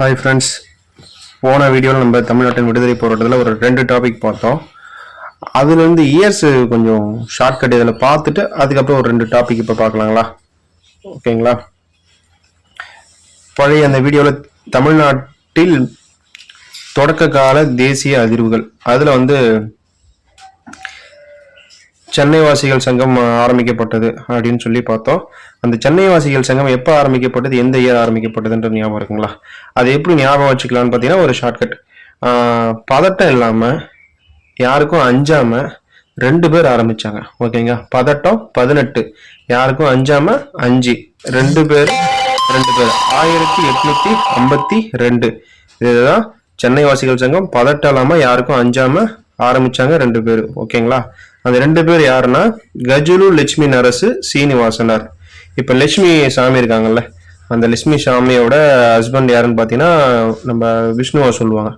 Hi friends போன வீடியோவில் நம்ம தமிழ்நாட்டின் விடுதலை போராட்டத்தில் ஒரு ரெண்டு டாபிக் பார்த்தோம். அதுலேருந்து இயர்ஸ் கொஞ்சம் ஷார்ட்கட் இதில் பார்த்துட்டு அதுக்கப்புறம் ஒரு ரெண்டு டாபிக் இப்போ பார்க்கலாங்களா? ஓகேங்களா? பழைய அந்த வீடியோவில் தமிழ்நாட்டில் தொடக்க கால தேசிய அதிர்வுகள். அதில் வந்து சென்னை வாசிகள் சங்கம் ஆரம்பிக்கப்பட்டது அப்படின்னு சொல்லி பார்த்தோம். அந்த சென்னை வாசிகள் சங்கம் எப்போ ஆரம்பிக்கப்பட்டது எந்த இயர் ஆரம்பிக்கப்பட்டதுன்ற ஞாபகம் இருக்குங்களா? அது எப்படி ஞாபகம் வச்சுக்கலாம்னு பார்த்தீங்கன்னா ஒரு ஷார்ட்கட் பதட்டம் இல்லாமல் யாருக்கும் அஞ்சாமல் ரெண்டு பேர் ஆரம்பிச்சாங்க. ஓகேங்க பதட்டம் பதினெட்டு யாருக்கும் அஞ்சாமல் அஞ்சு ரெண்டு பேர் ரெண்டு பேர். ஆயிரத்தி எட்நூத்தி ஐம்பத்தி ரெண்டு. இதுதான் சென்னை வாசிகள் சங்கம். பதட்டம் இல்லாமல் யாருக்கும் அஞ்சாமல் ஆரம்பிச்சாங்க ரெண்டு பேர். ஓகேங்களா? அந்த ரெண்டு பேர் யாருன்னா கஜுலு லட்சுமி நரசு சீனிவாசனார். இப்ப லட்சுமி சாமி இருக்காங்கல்ல அந்த லட்சுமி சாமியோட ஹஸ்பண்ட் யாருன்னு பாத்தீங்கன்னா நம்ம விஷ்ணுவா சொல்லுவாங்க.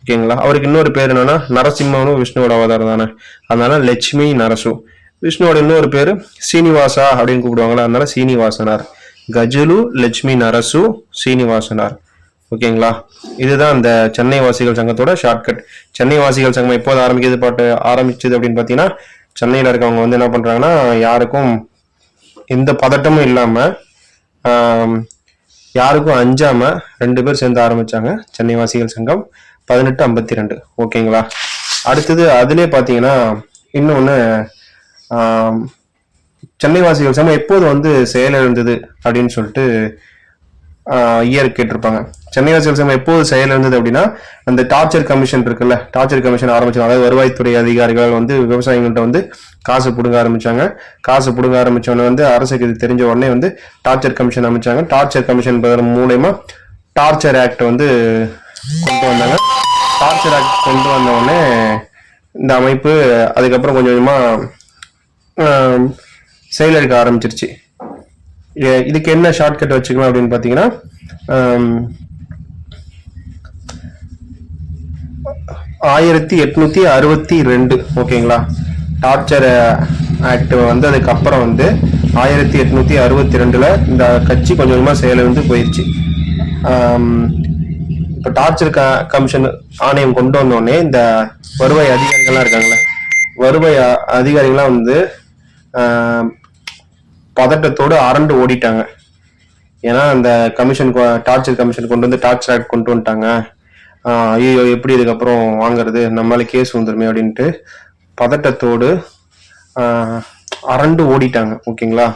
ஓகேங்களா? அவருக்கு இன்னொரு பேர் என்னன்னா நரசிம்மனும் விஷ்ணுவோட அவதாரம் தானே அதனால லட்சுமி நரசு. விஷ்ணுவோட இன்னொரு பேர் சீனிவாசா அப்படின்னு கூப்பிடுவாங்களா அதனால சீனிவாசனார். கஜுலு லட்சுமி நரசு சீனிவாசனார். ஓகேங்களா? இதுதான் அந்த சென்னை வாசிகள் சங்கத்தோட ஷார்ட்கட் சென்னை வாசிகள் சங்கம் எப்போது ஆரம்பிக்கிறது பாட்டு ஆரம்பிச்சது அப்படின்னு பார்த்தீங்கன்னா சென்னையில் இருக்கவங்க வந்து என்ன பண்ணுறாங்கன்னா யாருக்கும் எந்த பதட்டமும் இல்லாமல் யாருக்கும் அஞ்சாம ரெண்டு பேர் சேர்ந்து ஆரம்பிச்சாங்க சென்னை வாசிகள் சங்கம். பதினெட்டு ஐம்பத்தி ரெண்டு ஓகேங்களா? அடுத்தது அதிலே பார்த்தீங்கன்னா இன்னொன்று சென்னை வாசிகள் சங்கம் எப்போது வந்து செயலிழந்தது அப்படின்னு சொல்லிட்டு இயர் கேட்டிருப்பாங்க. சென்னை வாசிகள் சங்கம் எப்போது இருந்தது அப்படின்னா அந்த டார்ச்சர் கமிஷன் இருக்குல்ல டார்ச்சர் கமிஷன் ஆரம்பிச்சாங்க அதாவது வருவாய்த்துறை அதிகாரிகள் வந்து விவசாயிகள்கிட்ட வந்து காசு பிடுங்க ஆரம்பிச்சாங்க. காசு பிடுங்க ஆரம்பிச்சோடனே வந்து அரசுக்கு இது தெரிஞ்ச உடனே வந்து டார்ச்சர் கமிஷன் அமைச்சாங்க. டார்ச்சர் கமிஷன் மூலயமா டார்ச்சர் ஆக்ட் வந்து கொண்டு வந்தாங்க. டார்ச்சர் ஆக்ட் கொண்டு வந்த உடனே இந்த அமைப்பு அதுக்கப்புறம் கொஞ்சம் கொஞ்சமா ஆம், ஆரம்பிச்சிருச்சு. இதுக்கு என்ன ஷார்ட்கட் வச்சுக்கலாம் அப்படின்னு பார்த்தீங்கன்னா ஆயிரத்தி எட்நூத்தி அறுபத்தி ரெண்டு ஓகேங்களா? டார்ச்சர் ஆக்ட் வந்ததுக்கு அப்புறம் வந்து ஆயிரத்தி எட்நூத்தி அறுபத்தி ரெண்டுல இந்த கட்சி கொஞ்சம் கொஞ்சமா செயலிழந்து போயிடுச்சு இப்போ டார்ச்சர் க கமிஷன் ஆணையம் கொண்டு வந்தோடனே இந்த வருவாய் அதிகாரிகள்லாம் இருக்காங்களே வருவாய் அ- அதிகாரிகள்லாம் வந்து பதட்டத்தோடு அரண்டு ஓடிட்டாங்க. ஏன்னா அந்த கமிஷன் டார்ச்சர் கமிஷன் கொண்டு வந்து டார்ச்சர் ஆக்ட் கொண்டு வந்துட்டாங்க. ஐயோ எப்படி இதுக்கப்புறம் வாங்குறது? நம்மளால கேஸ் வந்துருமே அப்படின்ட்டு பதட்டத்தோடு அரண்டு ஓடிட்டாங்க. ஓகேங்களா?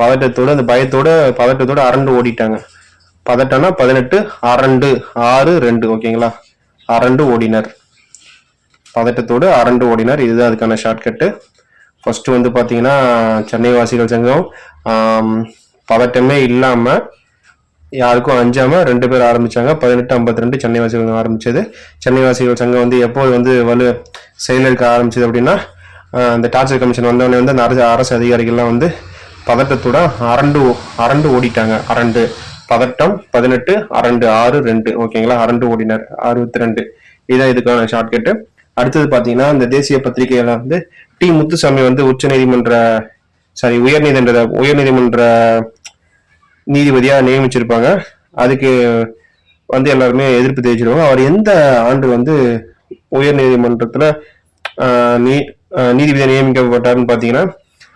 பதட்டத்தோடு அந்த பயத்தோட பதட்டத்தோடு அரண்டு ஓடிட்டாங்க. பதட்டம்னா பதினெட்டு அரண்டு ஆறு ரெண்டு. ஓகேங்களா? அரண்டு ஓடினர். பதட்டத்தோடு அரண்டு ஓடினார். இதுதான் அதுக்கான ஷார்ட்கட்டு ஃபர்ஸ்ட் வந்து பார்த்தீங்கன்னா சென்னை வாசிகள் சங்கம். பதட்டமே இல்லாமல் யாருக்கும் அஞ்சாம ரெண்டு பேர் ஆரம்பிச்சாங்க. பதினெட்டு ஐம்பத்தி ரெண்டு சென்னை வாசிகள் சங்கம் ஆரம்பிச்சது. சென்னை வாசிகள் சங்கம் வந்து எப்போது வந்து வலு செயலெடுக்க ஆரம்பிச்சது அப்படின்னா அந்த டார்ச்சர் கமிஷன் வந்தவொடனே வந்து அந்த அரசு அரசு அதிகாரிகள்லாம் வந்து பதட்டத்தோட அரண்டு அரண்டு ஓடிட்டாங்க. அரண்டு. பதட்டம் பதினெட்டு அரண்டு ஆறு ரெண்டு. ஓகேங்களா? அரண்டு ஓடினர். அறுபத்தி ரெண்டு இதான் இதுக்கான ஷார்ட்கட்டு அடுத்தது பாத்தீங்கன்னா இந்த தேசிய பத்திரிகையில வந்து டி. முத்துசாமி வந்து உச்ச நீதிமன்ற சாரி உயர்நீதிமன்ற உயர்நீதிமன்ற நீதிபதியா நியமிச்சிருப்பாங்க. அதுக்கு வந்து எல்லாருமே எதிர்ப்பு தெரிவிச்சிருவாங்க. அவர் எந்த ஆண்டு வந்து உயர் நீதிமன்றத்துல நீ ஆஹ், நியமிக்கப்பட்டாருன்னு பாத்தீங்கன்னா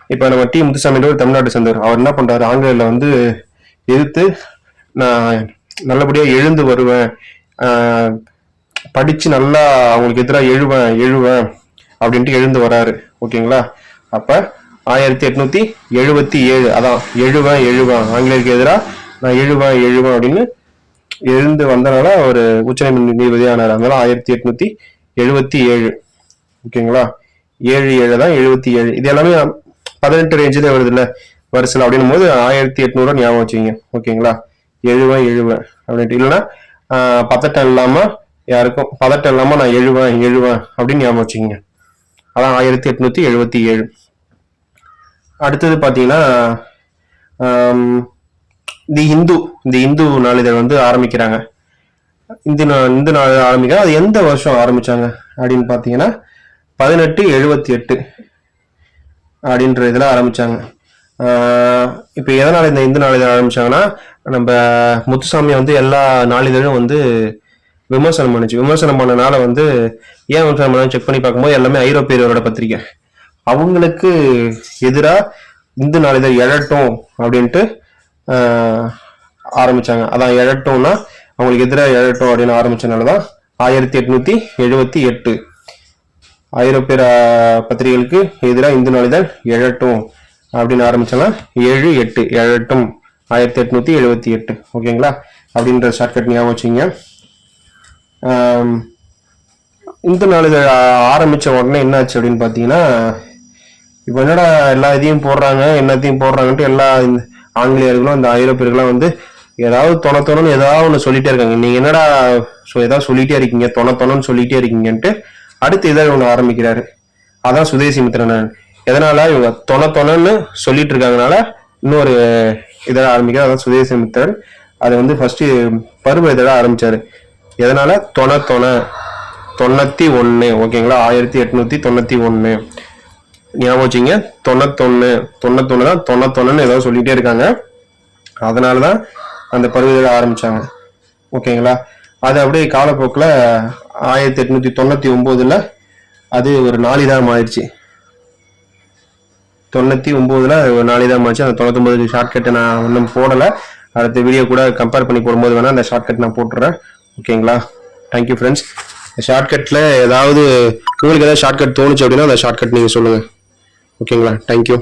இப்ப நம்ம டி. முத்துசாமி ஒரு தமிழ்நாட்டை சேர்ந்தவர் அவர் என்ன பண்றாரு? ஆங்கிலேயர்ல வந்து எதிர்த்து நான் நல்லபடியா எழுந்து வருவேன் படித்து படிச்சு நல்லா அவங்களுக்கு எதிராக எழுவேன் எழுவேன் அப்படின்ட்டு எழுந்து வராரு. ஓகேங்களா? அப்ப ஆயிரத்தி எட்நூத்தி எழுபத்தி ஏழு அதான் எழுவேன் எழுவேன் ஆங்கிலேயருக்கு எதிராக நான் எழுவேன் எழுவேன் அப்படின்னு எழுந்து வந்தனால அவர் உச்சநீதிமன்ற நீதிபதி ஆனார். அதனால ஆயிரத்தி எட்நூத்தி எழுபத்தி ஏழு. ஓகேங்களா? ஏழு ஏழு தான் எழுபத்தி ஏழு. இது எல்லாமே பதினெட்டு ரேஞ்சில் வருது இல்லை வருஷம் அப்படின்னும் போது ஆயிரத்தி எட்நூறுவா ஞாபகம் வச்சுக்கோங்க. ஓகேங்களா? எழுவேன் எழுவேன் அப்படின்ட்டு. இல்லைன்னா பதட்டம் இல்லாமல் யாருக்கும் பதட்டம் இல்லாமல் நான் எழுவேன் எழுவேன் அப்படின்னு ஞாபகம் வச்சுக்கோங்க. அதான் ஆயிரத்தி எட்நூத்தி எழுபத்தி ஏழு. அடுத்தது பார்த்தீங்கன்னா தி இந்து இந்த இந்து நாளிதழ் வந்து ஆரம்பிக்கிறாங்க. இந்து நா- இந்து நாளிதழ் ஆரம்பிக்கிறாங்க அது எந்த வருஷம் ஆரம்பிச்சாங்க அப்படின்னு பார்த்தீங்கன்னா பதினெட்டு எழுபத்தி எட்டு அப்படின்ற இதில் ஆரம்பிச்சாங்க. இப்போ எதனால் இந்த இந்து நாளிதழ் ஆரம்பிச்சாங்கன்னா நம்ம முத்துசாமி வந்து எல்லா நாளிதழும் வந்து விமர்சனம் பண்ணுச்சு. விமர்சனம் பண்ணனால வந்து ஏன் விமர்சனம் பண்ண செக் பண்ணி பார்க்கும்போது எல்லாமே ஐரோப்பியரோட பத்திரிக்கை. அவங்களுக்கு எதிராக இந்து நாளிதழ் எழட்டும் அப்படின்ட்டு ஆரம்பிச்சாங்க. அதான் எழட்டும்னா அவங்களுக்கு எதிராக எழட்டும் அப்படின்னு ஆரம்பிச்சனால தான் ஆயிரத்தி எட்நூத்தி எழுபத்தி எட்டு. ஐரோப்பிய பத்திரிகைகளுக்கு எதிராக இந்து நாளிதழ் எழட்டும் அப்படின்னு ஆரம்பிச்சோன்னா ஏழு எட்டு எழட்டும். ஆயிரத்தி எட்நூத்தி எழுபத்தி எட்டு. ஓகேங்களா? அப்படின்ற ஷார்ட்கட் ஞாபகம் வச்சுங்க இந்த நாளிதழ் ஆரம்பித்த ஆரம்பிச்ச உடனே என்னாச்சு அப்படின்னு பார்த்தீங்கன்னா இப்போ என்னடா எல்லா இதையும் போடுறாங்க என்னத்தையும் போடுறாங்கன்ட்டு எல்லா இந்த ஆங்கிலேயர்களும் அந்த ஐரோப்பியர்களும் வந்து ஏதாவது தொண தொணன்னு ஏதாவது ஒன்று சொல்லிட்டே இருக்காங்க. நீங்கள் என்னடா சொ- ஏதாவது சொல்லிட்டே இருக்கீங்க தொண தொணன்னு சொல்லிட்டே இருக்கீங்கன்ட்டு அடுத்து இதை ஒன்று ஆரம்பிக்கிறாரு. அதான் சுதேசி மித்திரன் எதனால இவங்க தொண தொணன்னு சொல்லிட்டு இருக்காங்கனால இன்னொரு இதழ ஆரம்பிக்கிறார் அதான் சுதேசி மித்திரன். அதை வந்து ஃபர்ஸ்ட் பருவ இதழ ஆரம்பிச்சாரு. எதனால? தொண தொண. தொண்ணூத்தி ஒன்று ஓகேங்களா? ஆயிரத்தி எட்நூத்தி தொண்ணூற்றி ஒன்று ஞாபகம் வச்சுங்க. தொண்ணூத்தொன்று தொண்ணூத்தொன்னு தான். தொண்ணூத்தொன்னு ஏதோ சொல்லிகிட்டே இருக்காங்க. அதனால தான் அந்த பருவதழ ஆரம்பித்தாங்க ஓகேங்களா? அது அப்படியே காலப்போக்கில் ஆயிரத்தி எட்நூற்றி தொண்ணூற்றி ஒம்போதில் அது ஒரு நாளிதழ் ஆயிடுச்சு. தொண்ணூற்றி ஒம்போதில் ஒரு நாளிதழ் ஆச்சு. அந்த தொண்ணூத்தொம்பது ஷார்ட்கட்டை நான் ஒன்றும் போடலை. அடுத்த வீடியோ கூட கம்பேர் பண்ணி போடும்போது வேணால் அந்த ஷார்ட்கட் நான் போட்டுறேன். ஓகேங்களா? தேங்க்யூ ஃப்ரெண்ட்ஸ் ஷார்ட்கட்டில் ஏதாவது உங்களுக்கு ஏதாவது ஷார்ட்கட் தோணுச்சு அப்படின்னா அந்த ஷார்ட்கட் நீங்கள் சொல்லுங்கள் ஓகேங்களா? தேங்க்யூ